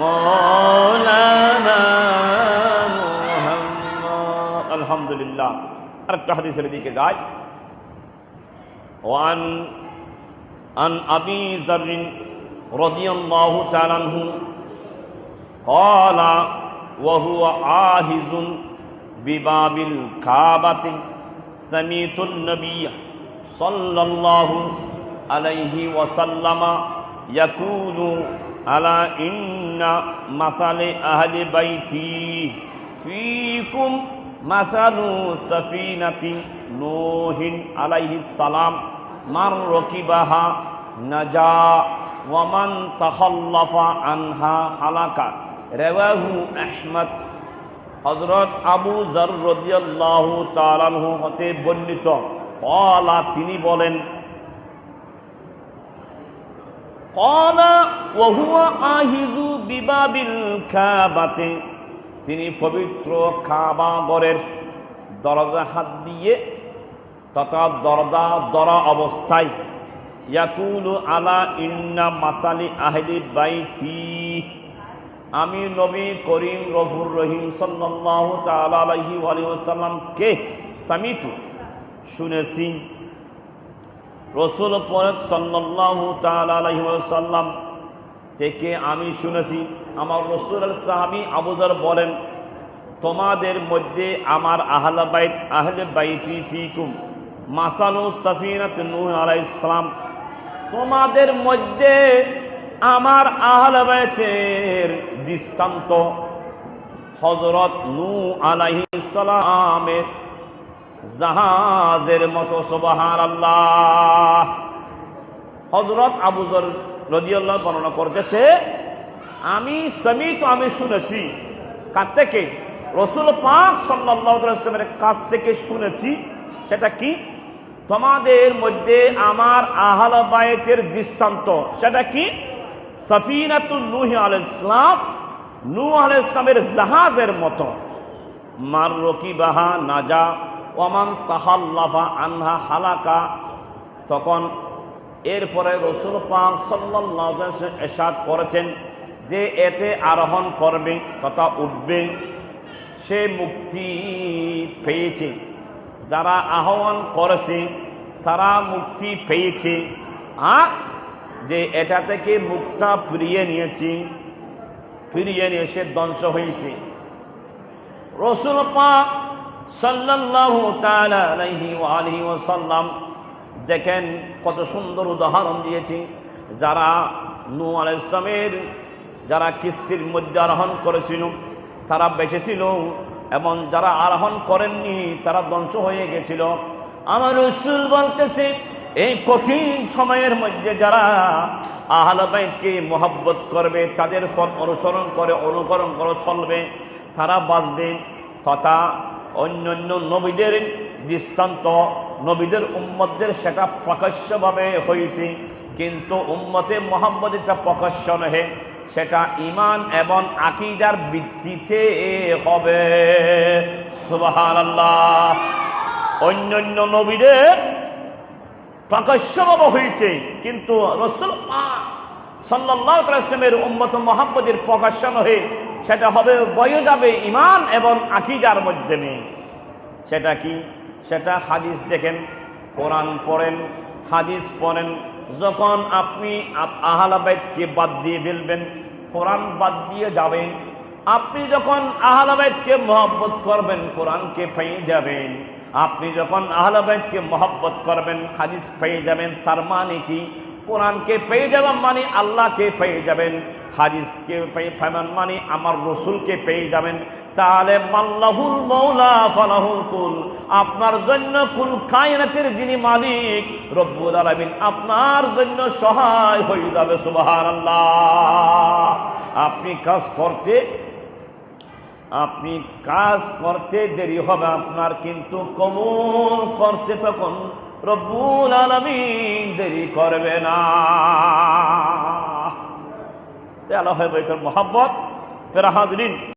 مولانا محمد الحمد لله আরেকটা হাদিসের দিকে যায় وعن عن أبي ذر رضي الله تعالى عنه قال وهو عاهز بباب الكعبة سميت النبي صلى الله عليه وسلم يقول আলা ইন্না মাসালে আহলে বাইতি ফিকুম মাসালু সাফিনাতি নোহিন আলাইহি সালাম মান রকিবাহা নাজা ওয়ামান তাহল্লাফা আনহা হালাকা। রেওয়াহু আহমদ। হজরত আবু জর রদিয়াল্লাহু তালানহু হতে বর্ণিত। কলা তিনি বলেন তিনি পবিত্র খাবাগরের দরজা হাত দিয়ে তথা দরদা দরা অবস্থায় ইয়াকুলু আলা ইন্না মাসালি আহলি বাইতি। আমি নবী করিম রফুর রহিম সাল্লাহ তালাহি আলিয়াল্লামকে সামিতু শুনেছি। রসুল পরক সাল্লাহ তালাহি থেকে আমি শুনেছি, আমার রসুল সাহাবি আবুজার বলেন, তোমাদের মধ্যে আমার আহলা বাইত, আহলে বাইতি ফিকুম মাসানু সাফিনাত নূহ আলাইহিস সালাম। তোমাদের মধ্যে আমার আহলে বাইতের দৃষ্টান্ত হজরত নূ আলাইহিস সালামের জাহাজের মতো সুবহান আল্লাহ হজরত আবুজর রদিয়াল্লাহ বর্ণনা করতেছে, আমি সামি তো আমি শুনেছি, কার থেকে? রসুল পাক সাল্লামের কাছ থেকে শুনেছি। সেটা কি? তোমাদের মধ্যে আমার আহল বায়তের দৃষ্টান্ত, সেটা কি? সফিনাতুল নূহ আল ইসলাম নূহ আল ইসলামের জাহাজের মতো। মার রকি বাহা নাজা ওমান তাহাল্লাফা আনহা হালাকা, তখন এরপরে রসুল পাক সাল্লাহ এসাদ করেছেন যে এতে আরোহণ করবে, তথা উঠবে। সে মুক্তি পেয়েছে। যারা আহ্বান করেছে, তারা মুক্তি পেয়েছে। আর যে এটা থেকে মুক্তা ফিরিয়ে নিয়েছি, ফিরিয়ে নিয়ে সে ধ্বংস হয়েছে। রসুল পাক সাল্লাল্লাহু দেখেন কত সুন্দর উদাহরণ দিয়েছি। যারা নূ আলাইহিস ইসলামের যারা কিস্তির মধ্যে আরোহণ করেছিল, তারা বেঁচেছিল এবং যারা আরোহণ করেননি, তারা ধ্বংস হয়ে গেছিল। আমার রসুল বলতেছে, এই কঠিন সময়ের মধ্যে যারা আহলাবাইকে মোহাব্বত করবে, তাদের ফল অনুসরণ করে, অনুকরণ করে চলবে, তারা বাঁচবে। তথা অন্য অন্য নবীদের দৃষ্টান্ত, নবীদের উম্মতদের সেটা প্রকাশ্যভাবে হয়েছে। কিন্তু উম্মতে মোহাম্মদ এটা প্রকাশ্য নহে, সেটা ইমান এবং আকিদার ভিত্তিতে হবে। সুবাহান আল্লাহ অন্য অন্য নবীদের প্রকাশ্যভাবে হয়েছে, কিন্তু রসুল সাল্লামের উম্মত মোহাম্মদের প্রকাশ্য হয়ে সেটা হবে, বয়ে যাবে ইমান এবং আকিদার মাধ্যমে সেটা কি? সেটা হাদিস দেখেন, কোরআন পড়েন, হাদিস পড়েন। যখন আপনি আহলাবাইদকে বাদ দিয়ে ফেলবেন, কোরআন বাদ দিয়ে যাবেন, আপনি যখন আহলাবাইদকে মহব্বত করবেন, কোরআনকে পেয়ে যাবেন। আপনি যখন আহলাবাইদকে মহব্বত করবেন, হাদিস পেয়ে যাবেন, তার মানে কি? কোরআনকে পেয়ে যাবেন মানে আল্লাহকে পেয়ে যাবেন, হাদিসকে পেয়ে মানে আমার রসুলকে পেয়ে যাবেন। তাহলে মাল্লাহুল মৌলা ফালাহুল কুল, আপনার জন্য কুল কায়নাতের যিনি মালিক রব্বুল আলামিন, আপনার জন্য সহায় হয়ে যাবে, সুবহানাল্লাহ। আপনি কাজ করতে, আপনি কাজ করতে দেরি হবে আপনার, কিন্তু কবুল করতে তখন রব্বুল আলমিন দেরি করবে না। আল্লাহ হয় বৈঠক মোহাম্মত ফেরা হাজরিন